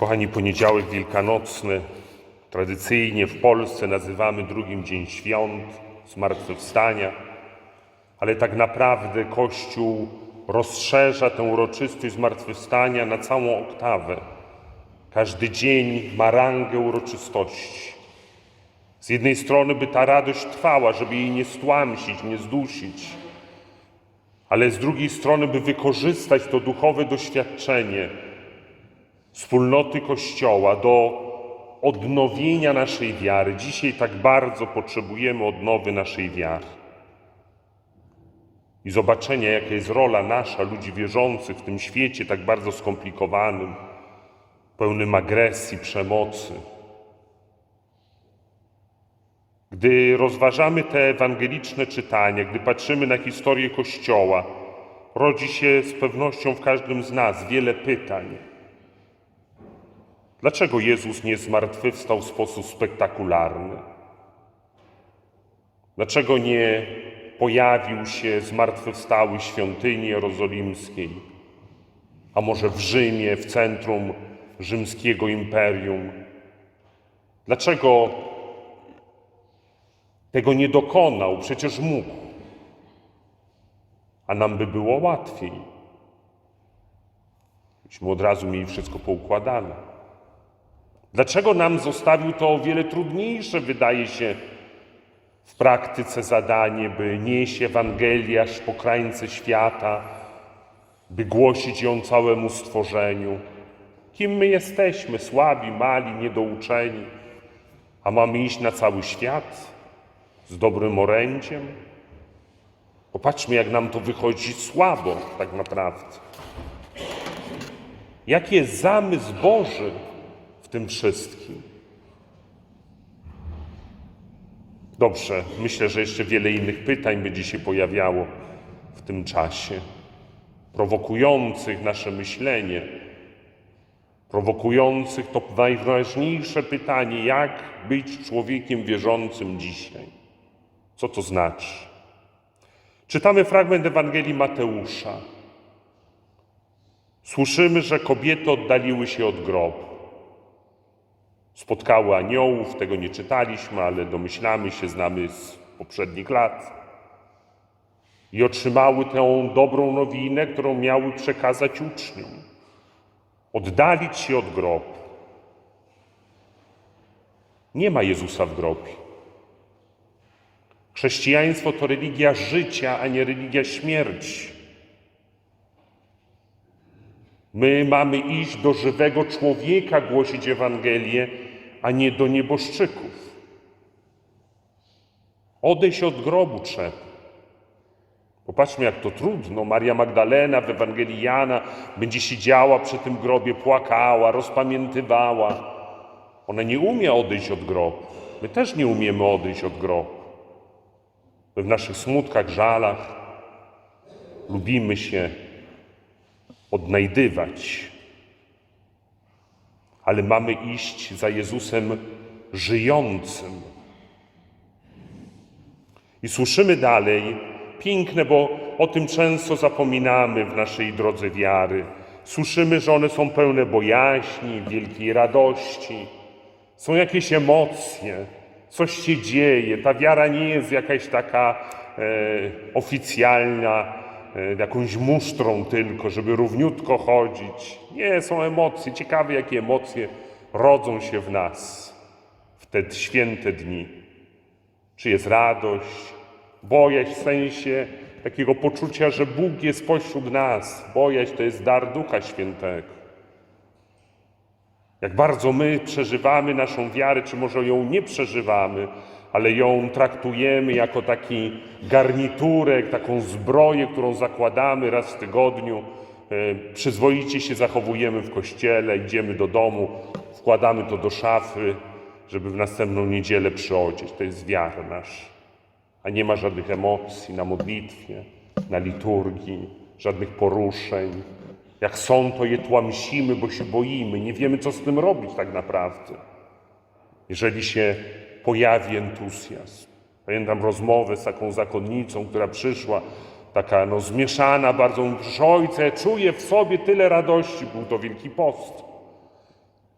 Kochani, poniedziałek wielkanocny tradycyjnie w Polsce nazywamy drugim dzień świąt, zmartwychwstania, ale tak naprawdę Kościół rozszerza tę uroczystość zmartwychwstania na całą oktawę. Każdy dzień ma rangę uroczystości. Z jednej strony, by ta radość trwała, żeby jej nie stłamsić, nie zdusić, ale z drugiej strony, by wykorzystać to duchowe doświadczenie wspólnoty Kościoła do odnowienia naszej wiary. Dzisiaj tak bardzo potrzebujemy odnowy naszej wiary. I zobaczenia, jaka jest rola nasza, ludzi wierzących w tym świecie tak bardzo skomplikowanym, pełnym agresji, przemocy. Gdy rozważamy te ewangeliczne czytania, gdy patrzymy na historię Kościoła, rodzi się z pewnością w każdym z nas wiele pytań. Dlaczego Jezus nie zmartwychwstał w sposób spektakularny? Dlaczego nie pojawił się zmartwychwstały w świątyni jerozolimskiej, a może w Rzymie, w centrum rzymskiego imperium? Dlaczego tego nie dokonał? Przecież mógł. A nam by było łatwiej. Myśmy od razu mieli wszystko poukładane. Dlaczego nam zostawił to o wiele trudniejsze, wydaje się, w praktyce zadanie, by nieść Ewangelię aż po krańce świata, by głosić ją całemu stworzeniu? Kim my jesteśmy? Słabi, mali, niedouczeni, a mamy iść na cały świat z dobrym orędziem? Popatrzmy, jak nam to wychodzi słabo, tak naprawdę. Jaki jest zamysł Boży tym wszystkim? Dobrze, myślę, że jeszcze wiele innych pytań będzie się pojawiało w tym czasie, prowokujących nasze myślenie, prowokujących to najważniejsze pytanie: jak być człowiekiem wierzącym dzisiaj? Co to znaczy? Czytamy fragment Ewangelii Mateusza. Słyszymy, że kobiety oddaliły się od grobu. Spotkały aniołów, tego nie czytaliśmy, ale domyślamy się, znamy z poprzednich lat. I otrzymały tę dobrą nowinę, którą miały przekazać uczniom. Oddalić się od grobu. Nie ma Jezusa w grobie. Chrześcijaństwo to religia życia, a nie religia śmierci. My mamy iść do żywego człowieka, głosić Ewangelię, a nie do nieboszczyków. Odejść od grobu trzeba. Popatrzmy, jak to trudno. Maria Magdalena w Ewangelii Jana będzie siedziała przy tym grobie, płakała, rozpamiętywała. Ona nie umie odejść od grobu. My też nie umiemy odejść od grobu. My w naszych smutkach, żalach lubimy się odnajdywać, ale mamy iść za Jezusem żyjącym. I słyszymy dalej, piękne, bo o tym często zapominamy w naszej drodze wiary. Słyszymy, że one są pełne bojaźni, wielkiej radości, są jakieś emocje, coś się dzieje. Ta wiara nie jest jakaś taka e, oficjalna, jakąś musztrą tylko, żeby równiutko chodzić. Nie, są emocje. Ciekawe, jakie emocje rodzą się w nas w te święte dni. Czy jest radość, bojaźń w sensie takiego poczucia, że Bóg jest pośród nas. Bojaźń to jest dar Ducha Świętego. Jak bardzo my przeżywamy naszą wiarę, czy może ją nie przeżywamy, ale ją traktujemy jako taki garniturek, taką zbroję, którą zakładamy raz w tygodniu. E, Przyzwoicie się zachowujemy w kościele, idziemy do domu, wkładamy to do szafy, żeby w następną niedzielę przyodzieć. To jest wiara nasza. A nie ma żadnych emocji na modlitwie, na liturgii, żadnych poruszeń. Jak są, to je tłamsimy, bo się boimy. Nie wiemy, co z tym robić tak naprawdę. Jeżeli się pojawi entuzjazm. Pamiętam rozmowę z taką zakonnicą, która przyszła, taka no zmieszana bardzo. Mówi, czuję w sobie tyle radości. Był to Wielki Post.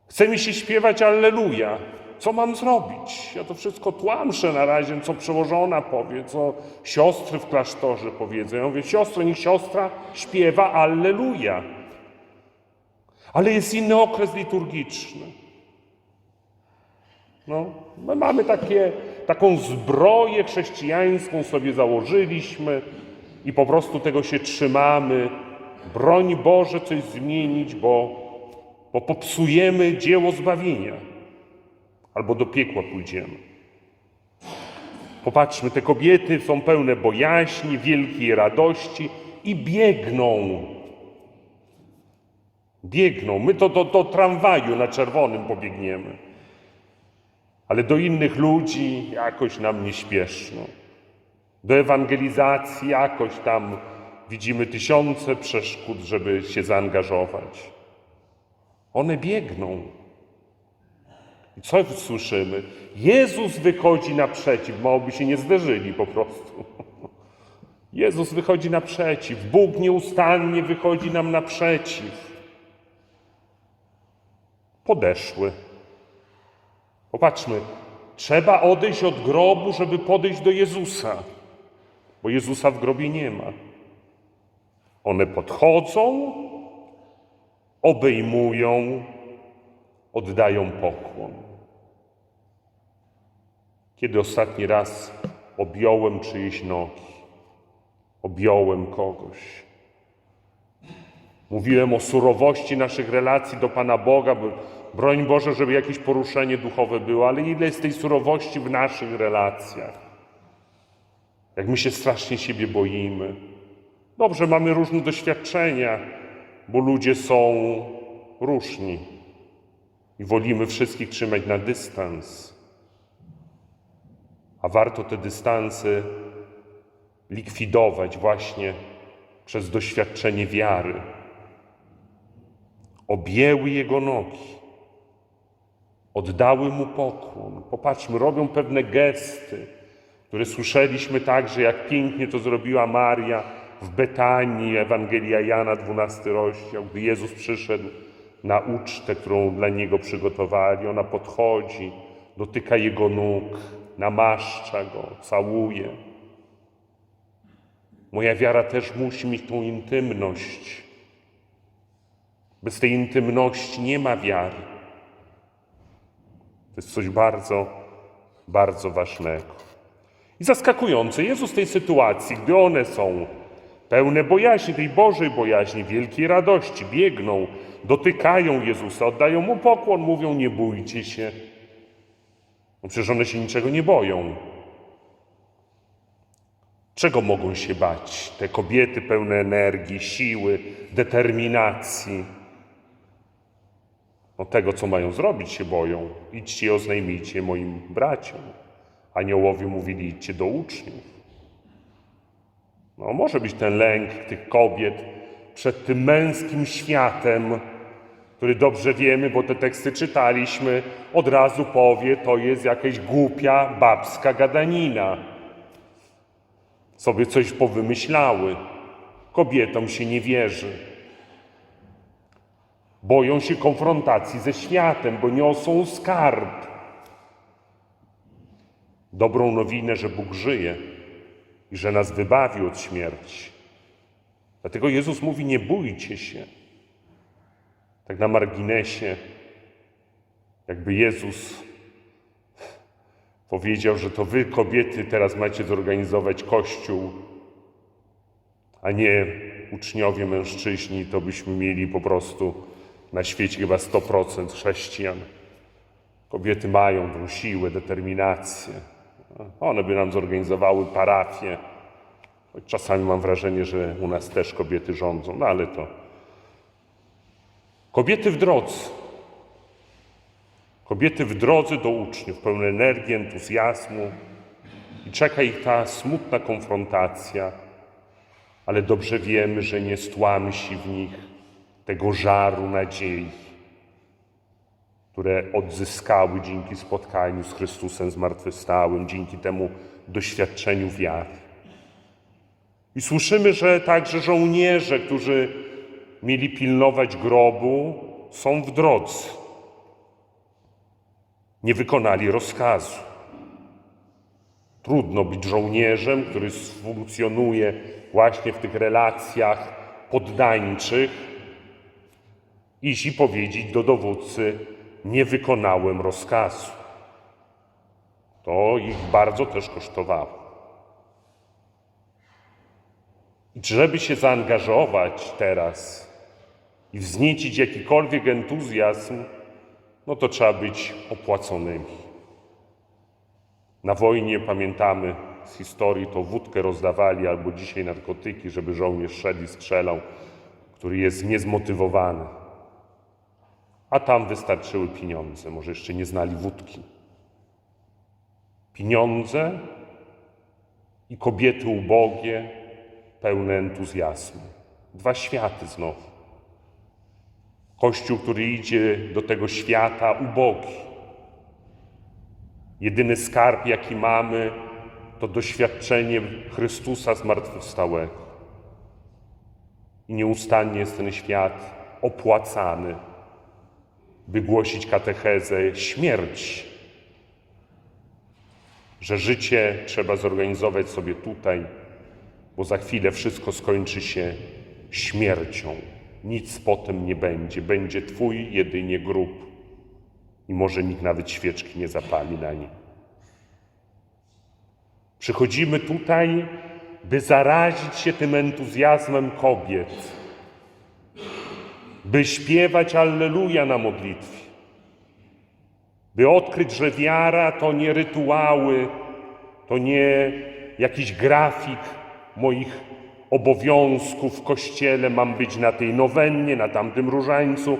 Chce mi się śpiewać Alleluja. Co mam zrobić? Ja to wszystko tłamszę na razie, co przełożona powie, co siostry w klasztorze powiedzą. Ja mówię, siostro, niech siostra śpiewa Alleluja. Ale jest inny okres liturgiczny. No, my mamy takie, taką zbroję chrześcijańską sobie założyliśmy i po prostu tego się trzymamy. Broń Boże coś zmienić, bo, bo popsujemy dzieło zbawienia albo do piekła pójdziemy. Popatrzmy, te kobiety są pełne bojaźni, wielkiej radości i biegną. Biegną. My to do, do tramwaju na czerwonym pobiegniemy. Ale do innych ludzi jakoś nam nie śpieszno. Do ewangelizacji jakoś tam widzimy tysiące przeszkód, żeby się zaangażować. One biegną. I co słyszymy? Jezus wychodzi naprzeciw, mało by się nie zderzyli po prostu. Jezus wychodzi naprzeciw, Bóg nieustannie wychodzi nam naprzeciw. Podeszły. Popatrzmy, trzeba odejść od grobu, żeby podejść do Jezusa, bo Jezusa w grobie nie ma. One podchodzą, obejmują, oddają pokłon. Kiedy ostatni raz objąłem czyjeś nogi, objąłem kogoś. Mówiłem o surowości naszych relacji do Pana Boga, bo broń Boże, żeby jakieś poruszenie duchowe było, ale ile jest tej surowości w naszych relacjach? Jak my się strasznie siebie boimy. Dobrze, mamy różne doświadczenia, bo ludzie są różni i wolimy wszystkich trzymać na dystans. A warto te dystanse likwidować właśnie przez doświadczenie wiary. Objęły jego nogi, oddały mu pokłon. Popatrzmy, robią pewne gesty, które słyszeliśmy także, jak pięknie to zrobiła Maria w Betanii, Ewangelia Jana, 12 rozdział, gdy Jezus przyszedł na ucztę, którą dla niego przygotowali. Ona podchodzi, dotyka jego nóg, namaszcza go, całuje. Moja wiara też musi mieć tą intymność. Bez tej intymności nie ma wiary. To jest coś bardzo, bardzo ważnego. I zaskakujące, Jezus w tej sytuacji, gdy one są pełne bojaźni, tej Bożej bojaźni, wielkiej radości, biegną, dotykają Jezusa, oddają Mu pokłon, mówią nie bójcie się. No przecież one się niczego nie boją. Czego mogą się bać te kobiety pełne energii, siły, determinacji? No tego, co mają zrobić, się boją. Idźcie i oznajmijcie moim braciom. Aniołowie mówili, idźcie do uczniów. No, może być ten lęk tych kobiet przed tym męskim światem, który dobrze wiemy, bo te teksty czytaliśmy, od razu powie, to jest jakaś głupia babska gadanina. Sobie coś powymyślały. Kobietom się nie wierzy. Boją się konfrontacji ze światem, bo niosą skarb. Dobrą nowinę, że Bóg żyje i że nas wybawił od śmierci. Dlatego Jezus mówi: Nie bójcie się. Tak na marginesie, jakby Jezus powiedział, że to wy, kobiety, teraz macie zorganizować kościół, a nie uczniowie, mężczyźni, to byśmy mieli po prostu na świecie chyba 100% chrześcijan. Kobiety mają tą siłę, determinację. One by nam zorganizowały parafię. Choć czasami mam wrażenie, że u nas też kobiety rządzą, no ale to. Kobiety w drodze. Kobiety w drodze do uczniów, pełne energii, entuzjazmu. I czeka ich ta smutna konfrontacja, ale dobrze wiemy, że nie stłamsi w nich tego żaru nadziei, które odzyskały dzięki spotkaniu z Chrystusem zmartwychwstałym, dzięki temu doświadczeniu wiary. I słyszymy, że także żołnierze, którzy mieli pilnować grobu, są w drodze. nie wykonali rozkazu. Trudno być żołnierzem, który funkcjonuje właśnie w tych relacjach poddańczych, iść i powiedzieć do dowódcy: Nie wykonałem rozkazu. To ich bardzo też kosztowało. I żeby się zaangażować teraz i wzniecić jakikolwiek entuzjazm, no to trzeba być opłaconymi. Na wojnie pamiętamy z historii, to wódkę rozdawali albo dzisiaj narkotyki, żeby żołnierz szedł i strzelał, który jest niezmotywowany. A tam wystarczyły pieniądze, może jeszcze nie znali wódki. Pieniądze i kobiety ubogie, pełne entuzjazmu. Dwa światy znowu. Kościół, który idzie do tego świata ubogi. Jedyny skarb, jaki mamy, to doświadczenie Chrystusa zmartwychwstałego. I nieustannie jest ten świat opłacany, by głosić katechezę śmierci. Że życie trzeba zorganizować sobie tutaj, bo za chwilę wszystko skończy się śmiercią. Nic potem nie będzie. Będzie Twój jedynie grób i może nikt nawet świeczki nie zapali na nim. Przychodzimy tutaj, by zarazić się tym entuzjazmem kobiet, by śpiewać Alleluja na modlitwie, by odkryć, że wiara to nie rytuały, to nie jakiś grafik moich obowiązków w kościele. Mam być na tej nowennie, na tamtym różańcu,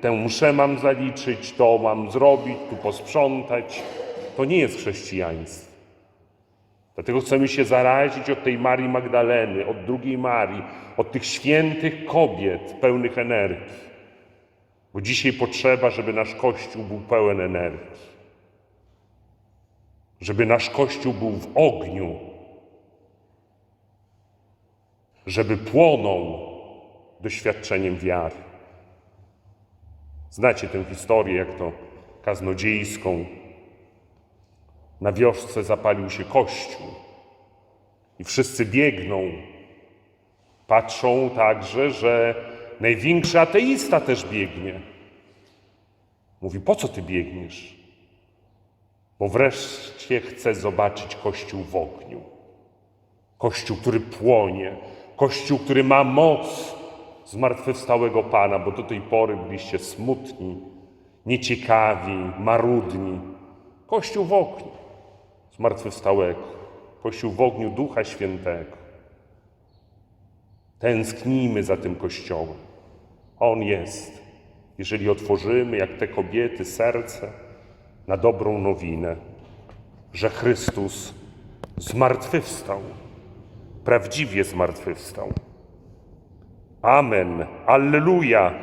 tę mszę mam zaliczyć, to mam zrobić, tu posprzątać. To nie jest chrześcijaństwo. Dlatego chcemy się zarazić od tej Marii Magdaleny, od drugiej Marii, od tych świętych kobiet pełnych energii. Bo dzisiaj potrzeba, żeby nasz Kościół był pełen energii. Żeby nasz Kościół był w ogniu. Żeby płonął doświadczeniem wiary. Znacie tę historię, jak to kaznodziejską. Na wiosce zapalił się kościół i wszyscy biegną. Patrzą także, że największy ateista też biegnie. Mówi: Po co ty biegniesz? Bo wreszcie chcę zobaczyć kościół w ogniu. Kościół, który płonie, kościół, który ma moc zmartwychwstałego Pana, bo do tej pory byliście smutni, nieciekawi, marudni. Kościół w ogniu zmartwychwstałego, Kościół w ogniu Ducha Świętego. Tęsknijmy za tym Kościołem. On jest. Jeżeli otworzymy, jak te kobiety, serce na dobrą nowinę, że Chrystus zmartwychwstał, prawdziwie zmartwychwstał. Amen. Alleluja.